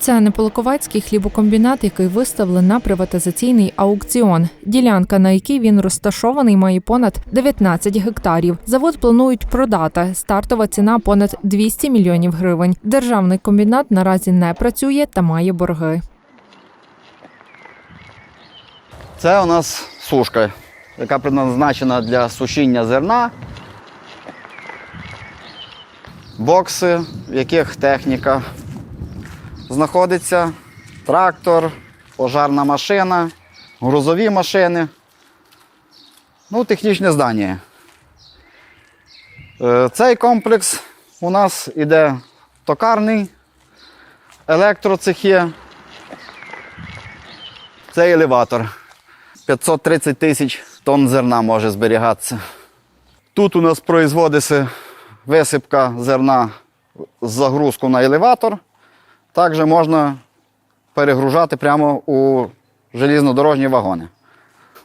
Це Неполковецький хлібокомбінат, який виставили на приватизаційний аукціон. Ділянка, на якій він розташований, має понад 19 гектарів. Завод планують продати. Стартова ціна понад 200 мільйонів гривень. Державний комбінат наразі не працює та має борги. Це у нас сушка, яка предназначена для сушіння зерна. Бокси, в яких техніка знаходиться, трактор, пожарна машина, грузові машини. Ну, технічне здання. Е, Цей комплекс у нас іде токарний, електроцехи. Це елеватор. 530 тисяч тонн зерна може зберігатися. Тут у нас производиться висипка зерна з загрузку на елеватор. Також можна перегружати прямо у желізнодорожні вагони.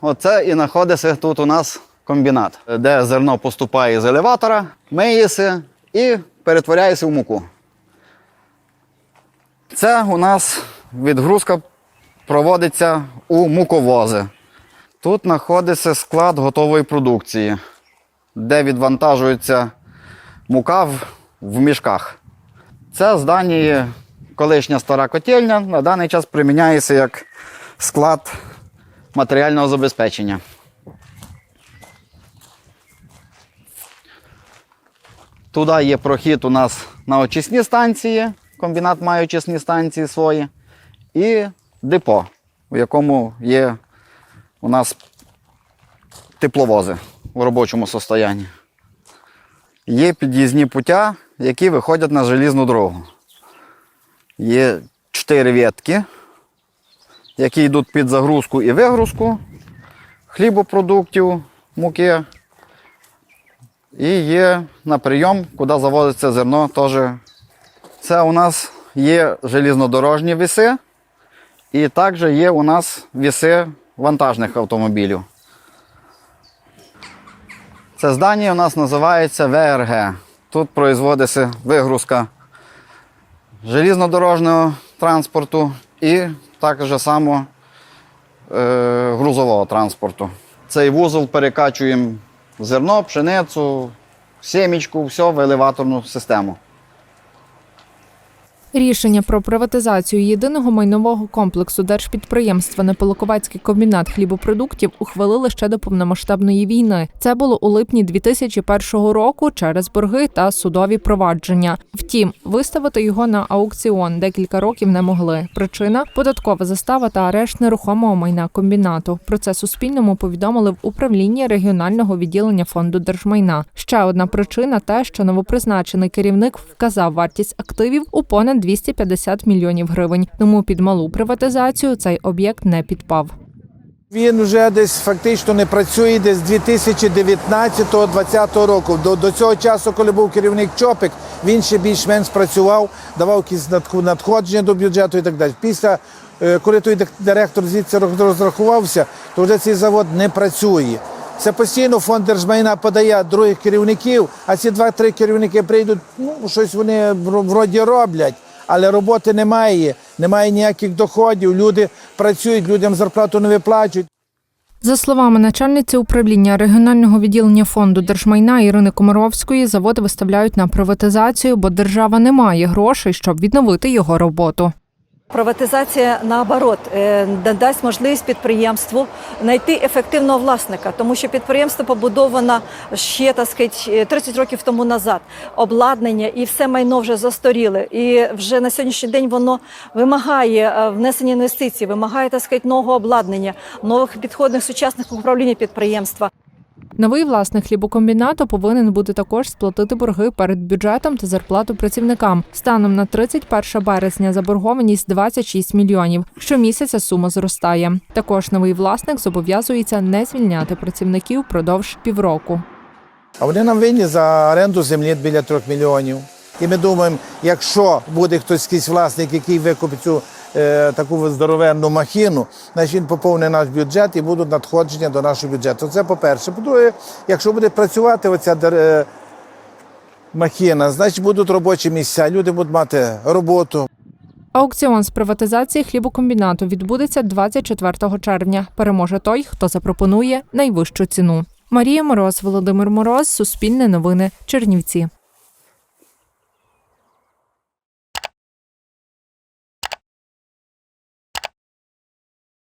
Оце і знаходиться тут у нас комбінат, де зерно поступає з елеватора, миється і перетворяється в муку. Це у нас відгрузка проводиться у муковози. Тут знаходиться склад готової продукції, де відвантажується мука в, мішках. Це здання колишня стара котельня, на даний час приміняється як склад матеріального забезпечення. Туди є прохід у нас на очисні станції. Комбінат має очисні станції свої. І депо, в якому є у нас тепловози в робочому состоянні. Є під'їзні путя, які виходять на желізну дорогу. Є чотири ветки, які йдуть під загрузку і вигрузку хлібопродуктів, муки. І є на прийом, куди заводиться зерно, теж. Це у нас є желізнодорожні віси, і також є у нас віси вантажних автомобілів. Це здання у нас називається ВРГ. Тут производиться вигрузка желізнодорожнього транспорту і також само е, грузового транспорту. Цей вузол перекачуємо зерно, пшеницю, сімічку, все в елеваторну систему. Рішення про приватизацію єдиного майнового комплексу держпідприємства Неполоковецький комбінат хлібопродуктів ухвалили ще до повномасштабної війни. Це було у липні 2001 року через борги та судові провадження. Втім, виставити його на аукціон декілька років не могли. Причина податкова застава та арешт нерухомого майна комбінату. Про це Суспільному повідомили в управлінні регіонального відділення фонду держмайна. Ще одна причина те, що новопризначений керівник вказав вартість активів у понад 250 мільйонів гривень. Тому під малу приватизацію цей об'єкт не підпав. Він вже десь фактично не працює десь з 2019-2020 року. До, до цього часу, коли був керівник Чопик, він ще більш-менш працював, давав якісь надходження до бюджету і так далі. Після, е, коли той директор звідси роз- розрахувався, то вже цей завод не працює. Це постійно фонд держмайна подає других керівників, а ці два-три керівники прийдуть, ну щось вони вро- вроді роблять. Але роботи немає, немає ніяких доходів. Люди працюють, людям зарплату не виплачують. За словами начальниці управління регіонального відділення фонду держмайна Ірини Комаровської, завод виставляють на приватизацію, бо держава не має грошей, щоб відновити його роботу. Приватизація наоборот е, надасть можливість підприємству знайти ефективного власника, тому що підприємство побудовано ще так сказати, 30 років тому назад. Обладнання і все майно вже застаріле. І вже на сьогоднішній день воно вимагає е, внесення інвестицій, вимагає так сказати, нового обладнання, нових підходних сучасних управління підприємства. Новий власник хлібокомбінату повинен буде також сплатити борги перед бюджетом та зарплату працівникам. Станом на 31 березня заборгованість 26 мільйонів. Щомісяця сума зростає. Також новий власник зобов'язується не звільняти працівників впродовж півроку. А вони нам винні за оренду землі біля трьох мільйонів. І ми думаємо, якщо буде хтось якийсь власник, який викупить цю таку здоровенну махіну, значить він поповнить наш бюджет і будуть надходження до нашого бюджету. Це по-перше. По-друге, якщо буде працювати оця е, махіна, значить будуть робочі місця, люди будуть мати роботу. Аукціон з приватизації хлібокомбінату відбудеться 24 червня. Переможе той, хто запропонує найвищу ціну. Марія Мороз, Володимир Мороз, Суспільне новини, Чернівці.